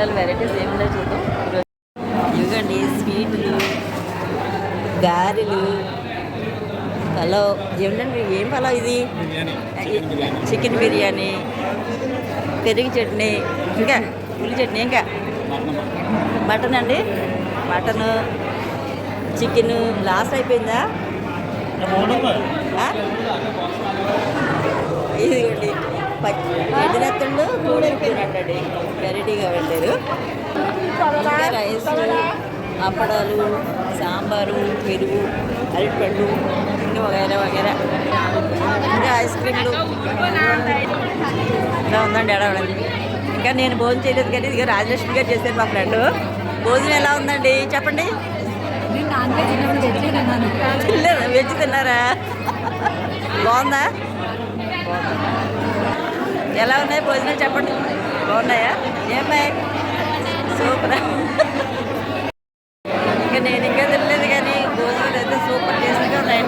పలాలు varieties ఏముందో చూద్దాం. ఇవ్వండి స్వీట్లు గారెలు పలావ్. ఏమిటండి ఏం పలావ్ ఇది? చికెన్ బిర్యానీ. పెరుగు చట్నీ. ఇంకా ఉల్లి చట్నీ ఇంకా? మటన్ అండి? మటను చికెన్ లాస్ట్ అయిపోయిందా? ఎదిరెత్తుండు కూడెత్తున్నట్టండి వెరైటీగా వెళ్ళారు. ఇంకా రైస్ అప్పడాలు సాంబారు పెరుగు అరటిపండు ఇంకా వగైరా వగైరా. ఇంకా ఐస్ క్రీమ్లు. ఇలా ఉందండి ఎడవడండి ఇంకా నేను భోజనం చేయలేదు కానీ ఇదిగో రాజలక్ష్మి గారు చేశారు మా ఫ్రెండ్. భోజనం ఎలా ఉందండి? చెప్పండి. వెజ్ తిన్నారా? బాగుందా. ఎలా ఉన్నాయి భోజనం చెప్పండి? బాగున్నాయా? ఏమై సూపర్. ఇంకా నేను ఇంకా తినలేదు కానీ భోజనం అయితే సూపర్ టేస్ట్గా ఉన్నాయి.